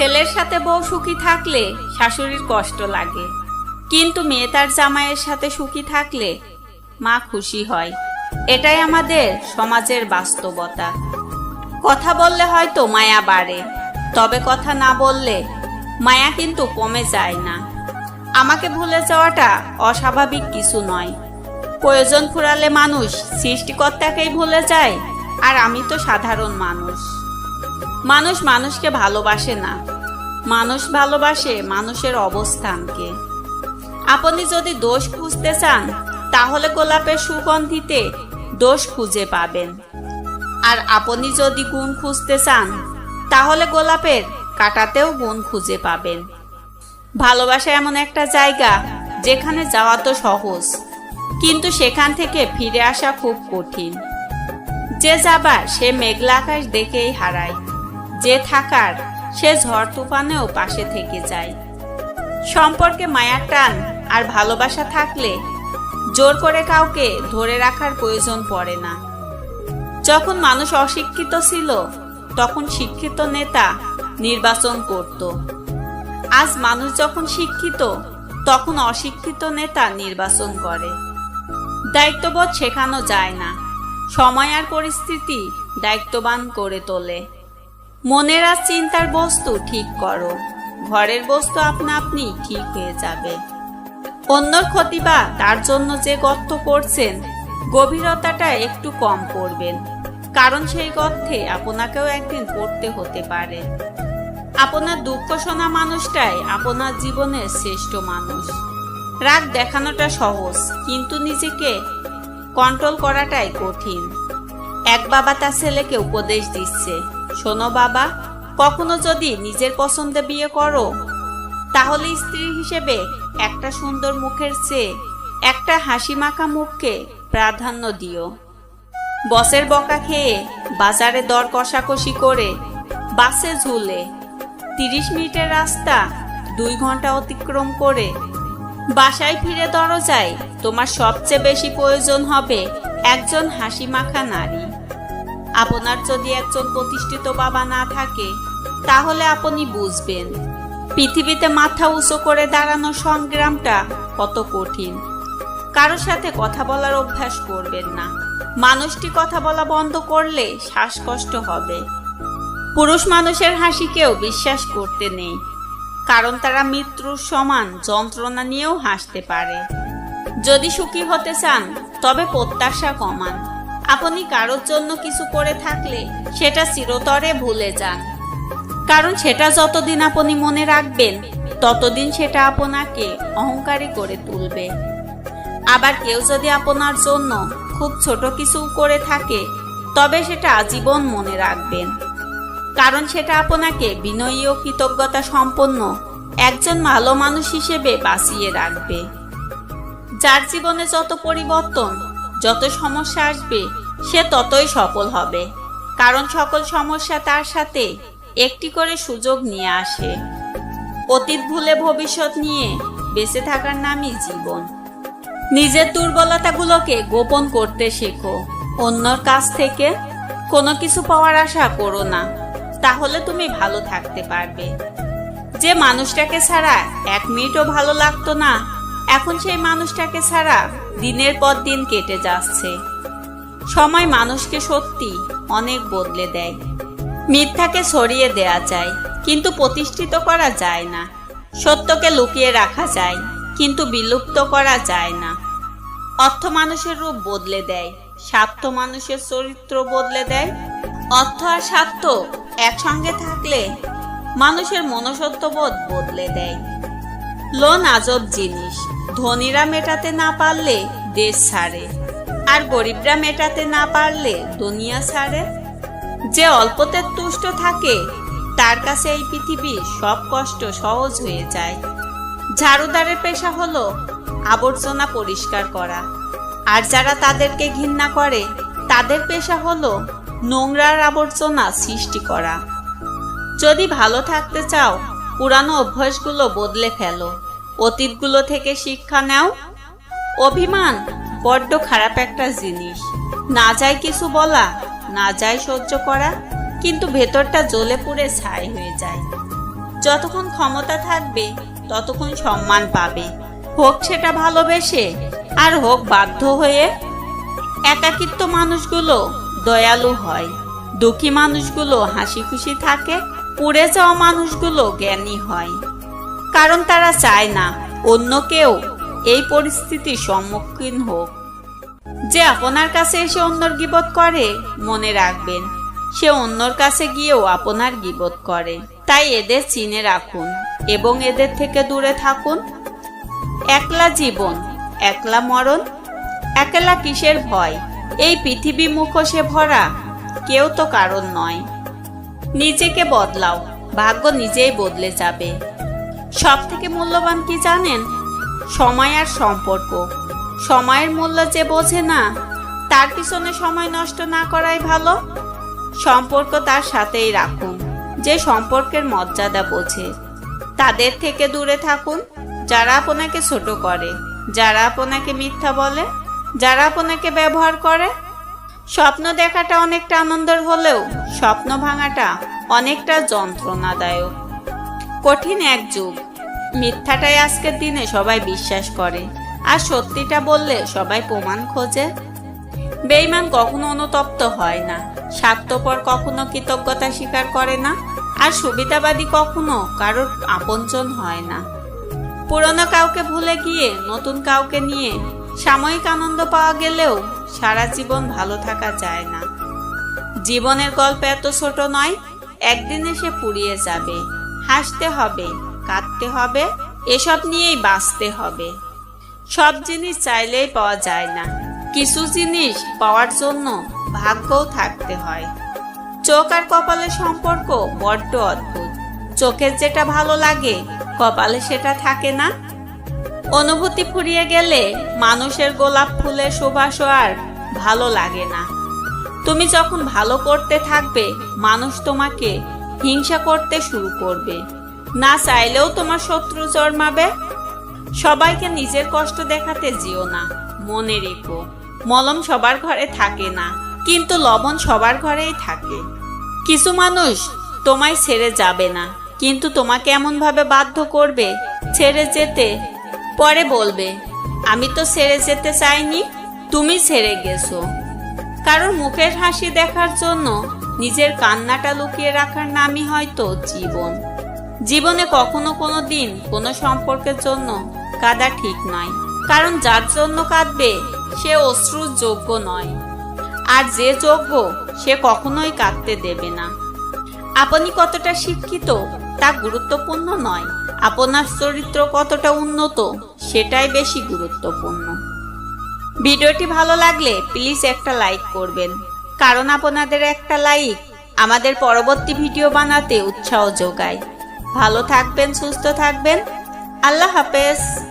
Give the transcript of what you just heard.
ছেলের সাথে বউ সুখী থাকলে শাশুড়ির কষ্ট লাগে। কিন্তু মেয়ে তার জামাইয়ের সাথে সুখী থাকলে মা খুশি হয়। এটাই আমাদের সমাজের বাস্তবতা। কথা বললে হয়তো মায়া বাড়ে, তবে কথা না বললে মায়া কিন্তু কমে যায় না। আমাকে ভুলে যাওয়াটা অস্বাভাবিক কিছু নয়। প্রয়োজন ফুরালে মানুষ সৃষ্টিকর্তাকেই ভুলে যায়, আর আমি তো সাধারণ মানুষ। মানুষ মানুষকে ভালোবাসে না। মানুষ ভালোবাসে মানুষের অবস্থানকে। আপনি যদি দোষ খুঁজতে চান, তাহলে গোলাপের সুগন্ধিতে দোষ খুঁজে পাবেন। আর আপনি যদি গুণ খুঁজতে চান, তাহলে গোলাপের কাটাতেও গুণ খুঁজে পাবেন। ভালোবাসা এমন একটা জায়গা, যেখানে যাওয়া তো সহজ, কিন্তু সেখান থেকে ফিরে আসা খুব কঠিন। যে যাবার সে মেঘলা আকাশ দেখেই হারায়। যে থাকার, সে ঝড় তুফানেও পাশে থেকে যায়। সম্পর্কে মায়ার টান আর ভালোবাসা থাকলে জোর করে কাউকে ধরে রাখার প্রয়োজন পড়ে না। যখন মানুষ অশিক্ষিত ছিল, তখন শিক্ষিত নেতা নির্বাচন করত। আজ মানুষ যখন শিক্ষিত, তখন অশিক্ষিত নেতা নির্বাচন করে। দায়িত্ববোধ শেখানো যায় না। সময় আর পরিস্থিতি দায়িত্ববান করে তোলে। মনের আর চিন্তার বস্তু ঠিক করো। ঘরের বস্তু আপনা আপনি ঠিক হয়ে যাবে। অন্যর ক্ষতি বা তার জন্য যে গর্ত করছেন, গভীরতাটা একটু কম করবেন। কারণ সেই গর্তে আপনাকেও একদিন পড়তে হতে পারে। আপনার দুঃখ শোনা মানুষটাই আপনার জীবনের শ্রেষ্ঠ মানুষ। রাগ দেখানোটা সহজ, কিন্তু নিজেকে কন্ট্রোল করাটাই কঠিন। এক বাবা তার ছেলেকে উপদেশ দিচ্ছে শোনো বাবা, কখনো যদি নিজের পছন্দে বিয়ে করো, তাহলে স্ত্রী হিসেবে একটা সুন্দর মুখের চেয়ে একটা হাসি মাখা মুখকে প্রাধান্য দিও। বসের বকা খেয়ে বাজারে দর কষাকষি করে বাসে ঝুলে তিরিশ মিনিটের রাস্তা দুই ঘণ্টা অতিক্রম করে বাসায় ফিরে দরজায় তোমার সবচেয়ে বেশি প্রয়োজন হবে একজন হাসি মাখা নারী। আপনার যদি একজন প্রতিষ্ঠিত বাবা না থাকে, তাহলে আপনি বুঝবেন। পৃথিবীতে মাথা উঁচু করে দাঁড়ানো সংগ্রামটা কত কঠিন। কারোর সাথে কথা বলার অভ্যাস করবেন না। মানুষটি কথা বলা বন্ধ করলে শ্বাসকষ্ট হবে। পুরুষ মানুষের হাসিকেও বিশ্বাস করতে নেই, কারণ তারা মৃত্যুর সমান যন্ত্রণা নিয়েও হাসতে পারে। যদি সুখী হতে চান, তবে প্রত্যাশা কমান। আপনি কারোর জন্য কিছু করে থাকলে সেটা চিরতরে ভুলে যান। কারণ সেটা যতদিন আপনি মনে রাখবেন, ততদিন সেটা আপনাকে অহংকারী করে তুলবে। আবার কেউ যদি আপনার জন্য খুব ছোট কিছু করে থাকে, তবে সেটা আজীবন মনে রাখবেন। কারণ সেটা আপনাকে বিনয়ী ও কৃতজ্ঞতা সম্পন্ন একজন ভালো মানুষ হিসেবে বাঁচিয়ে রাখবে। যার জীবনে যত পরিবর্তন যত সমস্যা আসবে, সে ততই সফল হবে। কারণ সকল সমস্যা তার সাথে একটি করে সুযোগ নিয়ে আসে। অতীত ভুলে ভবিষ্যৎ নিয়ে বেঁচে থাকার নামই জীবন। নিজের দুর্বলতাগুলোকে গোপন করতে শেখো। অন্যর কাছ থেকে কোনো কিছু পাওয়ার আশা করো না। তাহলে তুমি ভালো থাকতে পারবে। যে মানুষটাকে ছাড়া এক মিনিটও ভালো লাগতো না এখন সেই মানুষটাকে ছাড়া দিনের পর দিন কেটে যাচ্ছে। সময় মানুষকে সত্যি অনেক বদলে দেয়। মিথ্যাকে সরিয়ে দেয়া যায়, কিন্তু প্রতিষ্ঠিত করা যায় না। সত্যকে লুকিয়ে রাখা যায়, কিন্তু বিলুপ্ত করা যায় না। অর্থ মানুষের রূপ বদলে দেয়, স্বার্থ মানুষের চরিত্র বদলে দেয়। অর্থ আর স্বার্থ একসঙ্গে থাকলে মানুষের মনসত্ববোধ বদলে দেয়। লোন আজব জিনিস ধনীরা মেটাতে না পারলে দেশ ছাড়ে, আর গরিবরা মেটাতে না পারলে দুনিয়া ছাড়ে। যে অল্পতে তুষ্ট থাকে, তার কাছে এই পৃথিবীর সব কষ্ট সহজ হয়ে যায়। ঝাড়ুদারের পেশা হলো আবর্জনা পরিষ্কার করা, আর যারা তাদেরকে ঘৃণা করে, তাদের পেশা হলো নোংরার আবর্জনা সৃষ্টি করা। যদি ভালো থাকতে চাও, পুরানো অভ্যাসগুলো বদলে ফেলো। অতীতগুলো থেকে শিক্ষা নাও। অভিমান, বড্ড খারাপ একটা জিনিস। না যায় কিছু বলা, না যায় সহ্য করা, কিন্তু ভেতরটা জ্বলে পুড়ে ছাই হয়ে যায়। যতক্ষণ ক্ষমতা থাকবে, ততক্ষণ সম্মান পাবে। হোক সেটা ভালোবেসে, আর হোক বাধ্য হয়ে। একাকিত্ব মানুষগুলো দয়ালু হয়। দুঃখী মানুষগুলো হাসি খুশি থাকে। পুড়ে যাওয়া মানুষগুলো জ্ঞানী হয়। কারণ তারা চায় না অন্য কেউ এই পরিস্থিতির সম্মুখীন হোক। যে আপনার কাছে এসে অন্যর গিবত করে, মনে রাখবেন, সে অন্যর কাছে গিয়েও আপনার গিবত করে। তাই এদের চিনে রাখুন এবং এদের থেকে দূরে থাকুন। একলা জীবন, একলা মরণ, একলা কিসের ভয়? এই পৃথিবী মুখোশে ভরা কেউ তো কারণ নয়। নিজেকে বদলাও, ভাগ্য নিজেই বদলে যাবে। সব থেকে মূল্যবান কি জানেন? সময় আর সম্পর্ক। সময়ের মূল্য যে বোঝে না, তার পিছনে সময় নষ্ট না করাই ভালো। সম্পর্ক তার সাথেই রাখুন, যে সম্পর্কের মর্যাদা বোঝে। তাদের থেকে দূরে থাকুন, যারা আপনাকে ছোট করে, যারা আপনাকে মিথ্যা বলে, যারা আপনাকে ব্যবহার করে। স্বপ্ন দেখাটা অনেকটা আনন্দের হলেও, স্বপ্ন ভাঙাটা অনেকটা যন্ত্রণাদায়ক। কঠিন এক যুগ। মিথ্যাটাই আজকের দিনে সবাই বিশ্বাস করে। আর সত্যিটা বললে সবাই প্রমাণ খোঁজে। বেইমান কখনো অনুতপ্ত হয় না। স্বার্থপর কখনো কৃতজ্ঞতা স্বীকার করে না। আর সুবিধাবাদী কখনো কারোর আপনজন হয় না। পুরনো কাউকে ভুলে গিয়ে নতুন কাউকে নিয়ে সাময়িক আনন্দ পাওয়া গেলেও সারা জীবন ভালো থাকা যায় না। জীবনের গল্প এত ছোট নয়, একদিন এসে পুড়িয়ে যাবে। হাসতে হবে, কাঁদতে হবে, এসব নিয়েই বাঁচতে হবে। সব জিনিস চাইলেই পাওয়া যায় না। কিছু জিনিস পাওয়ার জন্য ভাগ্যও থাকতে হয়। চোখ আর কপালের সম্পর্ক বড্ড অদ্ভুত। চোখের যেটা ভালো লাগে, কপালে সেটা থাকে না। অনুভূতি ফুরিয়ে গেলে মানুষের গোলাপ ফুলের সুবাসও আর ভালো লাগে না। তুমি যখন ভালো করতে থাকবে, মানুষ তোমাকে হিংসা করতে শুরু করবে। না চাইলেও তোমার শত্রু জন্মাবে। সবাইকে নিজের কষ্ট দেখাতে যেও না, মনে রেখো। মলম সবার ঘরে থাকে না, কিন্তু লবণ সবার ঘরেই থাকে। কিছু মানুষ তোমায় ছেড়ে যাবে না, কিন্তু তোমাকে এমনভাবে বাধ্য করবে, ছেড়ে যেতে। পরে বলবে, আমি তো ছেড়ে যেতে চাইনি, তুমি ছেড়ে গেছো। কারণ মুখের হাসি দেখার জন্য নিজের কান্নাটা লুকিয়ে রাখার নামই হয়তো জীবন। জীবনে কখনো কোনো দিন কোনো সম্পর্কের জন্য কাদা ঠিক নয়, কারণ যার জন্য কাঁদবে সে অশ্রুর যোগ্য নয়। আর যে যোগ্য সে কখনোই কাঁদতে দেবে না। আপনি কতটা শিক্ষিত তা গুরুত্বপূর্ণ নয়, আপনার চরিত্র কতটা উন্নত সেটাই বেশি গুরুত্বপূর্ণ। ভিডিওটি ভালো লাগলে প্লিজ একটা লাইক করবেন। কারণ আপনাদের একটা লাইক আমাদের পরবর্তী ভিডিও বানাতে উৎসাহ যোগায়। ভালো থাকবেন, সুস্থ থাকবেন। আল্লাহ হাফেজ।